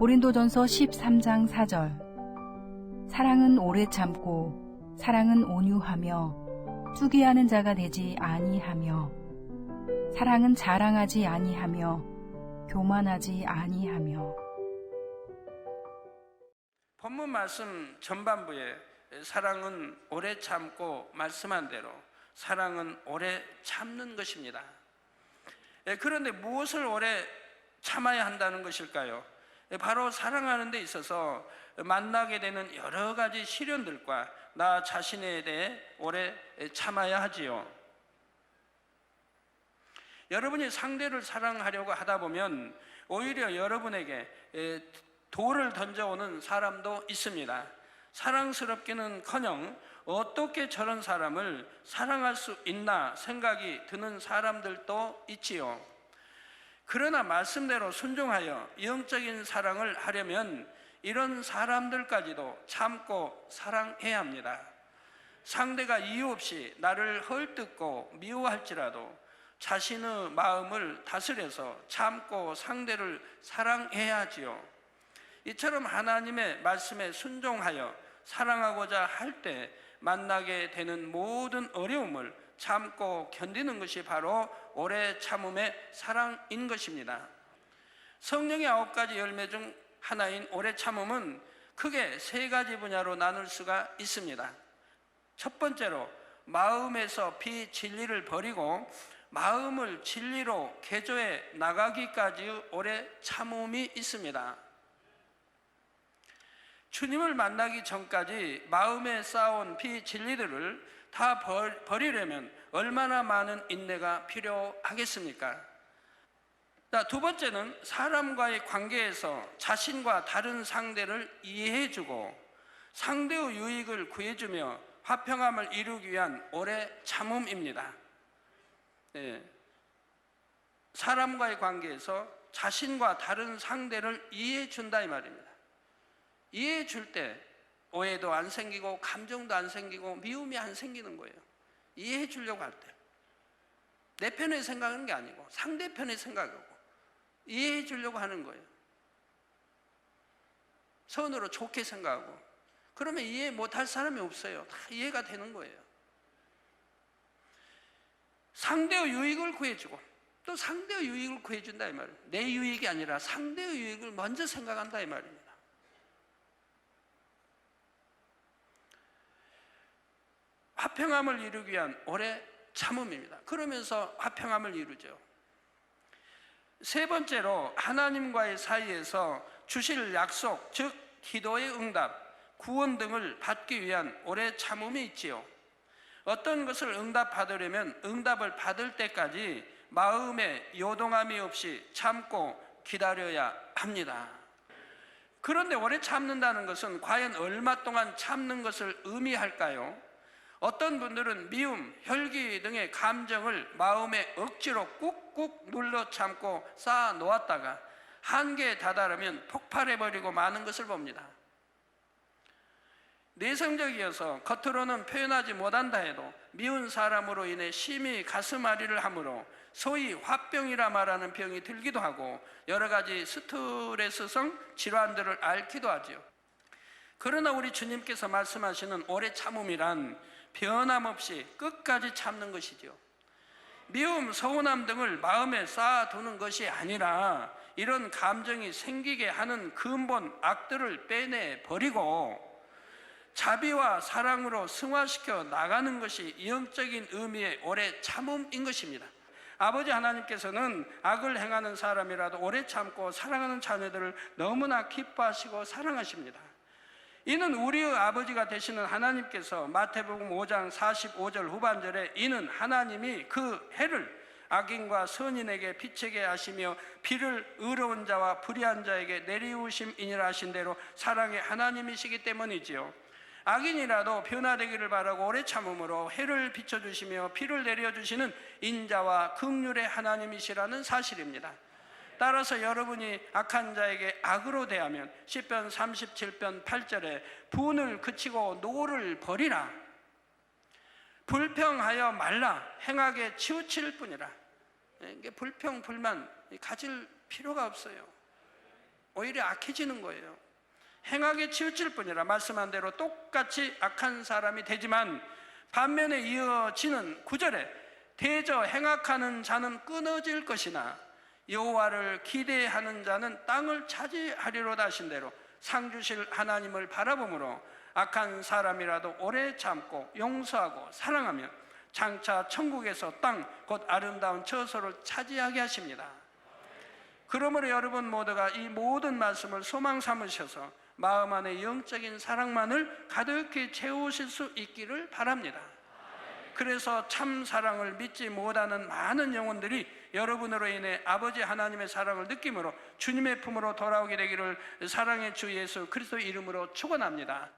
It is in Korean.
고린도전서 13장 4절 사랑은 오래 참고 사랑은 온유하며 투기하는 자가 되지 아니하며 사랑은 자랑하지 아니하며 교만하지 아니하며 본문 말씀 전반부에 사랑은 오래 참고 말씀한 대로 사랑은 오래 참는 것입니다. 예, 그런데 무엇을 오래 참아야 한다는 것일까요? 예, 바로 사랑하는 데 있어서 만나게 되는 여러 가지 시련들과 나 자신에 대해 오래 참아야 하지요. 여러분이 상대를 사랑하려고 하다 보면 오히려 여러분에게 에, 돌을 던져오는 사람도 있습니다. 사랑스럽기는 커녕 어떻게 저런 사람을 사랑할 수 있나 생각이 드는 사람들도 있지요. 그러나 말씀대로 순종하여 영적인 사랑을 하려면 이런 사람들까지도 참고 사랑해야 합니다. 상대가 이유 없이 나를 헐뜯고 미워할지라도 자신의 마음을 다스려서 참고 상대를 사랑해야 하지요. 이처럼 하나님의 말씀에 순종하여 사랑하고자 할 때 만나게 되는 모든 어려움을 참고 견디는 것이 바로 오래 참음의 사랑인 것입니다. 성령의 아홉 가지 열매 중 하나인 오래 참음은 크게 세 가지 분야로 나눌 수가 있습니다. 첫 번째로 마음에서 비진리를 버리고 마음을 진리로 개조해 나가기까지 오래 참음이 있습니다. 주님을 만나기 전까지 마음에 쌓아온 비진리들을 다 버리려면 얼마나 많은 인내가 필요하겠습니까? 자, 두 번째는 사람과의 관계에서 자신과 다른 상대를 이해해주고 상대의 유익을 구해주며 화평함을 이루기 위한 오래 참음입니다. 네. 사람과의 관계에서 자신과 다른 상대를 이해해 준다 이 말입니다. 이해해 줄 때 오해도 안 생기고 감정도 안 생기고 미움이 안 생기는 거예요. 이해해 주려고 할 때. 내 편에 생각하는 게 아니고 상대편의 생각이고 이해해 주려고 하는 거예요. 선으로 좋게 생각하고 그러면 이해 못할 사람이 없어요. 다 이해가 되는 거예요. 상대의 유익을 구해주고 또 상대의 유익을 구해준다 이 말이에요. 내 유익이 아니라 상대의 유익을 먼저 생각한다 이 말입니다. 화평함을 이루기 위한 오래 참음입니다. 그러면서 화평함을 이루죠. 세 번째로 하나님과의 사이에서 주실 약속, 즉 기도의 응답, 구원 등을 받기 위한 오래 참음이 있지요. 어떤 것을 응답받으려면 응답을 받을 때까지 마음에 요동함이 없이 참고 기다려야 합니다. 그런데 오래 참는다는 것은 과연 얼마 동안 참는 것을 의미할까요? 어떤 분들은 미움, 혈기 등의 감정을 마음에 억지로 꾹꾹 눌러 참고 쌓아 놓았다가 한계에 다다르면 폭발해버리고 마는 것을 봅니다. 내성적이어서 겉으로는 표현하지 못한다 해도 미운 사람으로 인해 심히 가슴앓이를 하므로 소위 화병이라 말하는 병이 들기도 하고 여러 가지 스트레스성 질환들을 앓기도 하지요. 그러나 우리 주님께서 말씀하시는 오래 참음이란 변함없이 끝까지 참는 것이죠. 미움, 서운함 등을 마음에 쌓아두는 것이 아니라 이런 감정이 생기게 하는 근본 악들을 빼내 버리고 자비와 사랑으로 승화시켜 나가는 것이 영적인 의미의 오래 참음인 것입니다. 아버지 하나님께서는 악을 행하는 사람이라도 오래 참고 사랑하는 자녀들을 너무나 기뻐하시고 사랑하십니다. 이는 우리의 아버지가 되시는 하나님께서 마태복음 5장 45절 후반절에 이는 하나님이 그 해를 악인과 선인에게 비치게 하시며 비를 의로운 자와 불의한 자에게 내리우심이니라 하신 대로 사랑의 하나님이시기 때문이지요. 악인이라도 변화되기를 바라고 오래 참음으로 해를 비춰주시며 비를 내려주시는 인자와 극률의 하나님이시라는 사실입니다. 따라서 여러분이 악한 자에게 악으로 대하면 10편 37편 8절에 분을 그치고 노를 버리라. 불평하여 말라. 행하게 치우칠 뿐이라. 이게 불평 불만 가질 필요가 없어요. 오히려 악해지는 거예요. 행하게 치우칠 뿐이라. 말씀한 대로 똑같이 악한 사람이 되지만 반면에 이어지는 구절에 대저 행악하는 자는 끊어질 것이나 여호와를 기대하는 자는 땅을 차지하리로다 하신 대로 상 주실 하나님을 바라보므로 악한 사람이라도 오래 참고 용서하고 사랑하며 장차 천국에서 땅 곧 아름다운 처소를 차지하게 하십니다. 그러므로 여러분 모두가 이 모든 말씀을 소망 삼으셔서 마음 안에 영적인 사랑만을 가득히 채우실 수 있기를 바랍니다. 그래서 참 사랑을 믿지 못하는 많은 영혼들이 여러분으로 인해 아버지 하나님의 사랑을 느낌으로 주님의 품으로 돌아오게 되기를 사랑의 주 예수 그리스도 이름으로 축원합니다.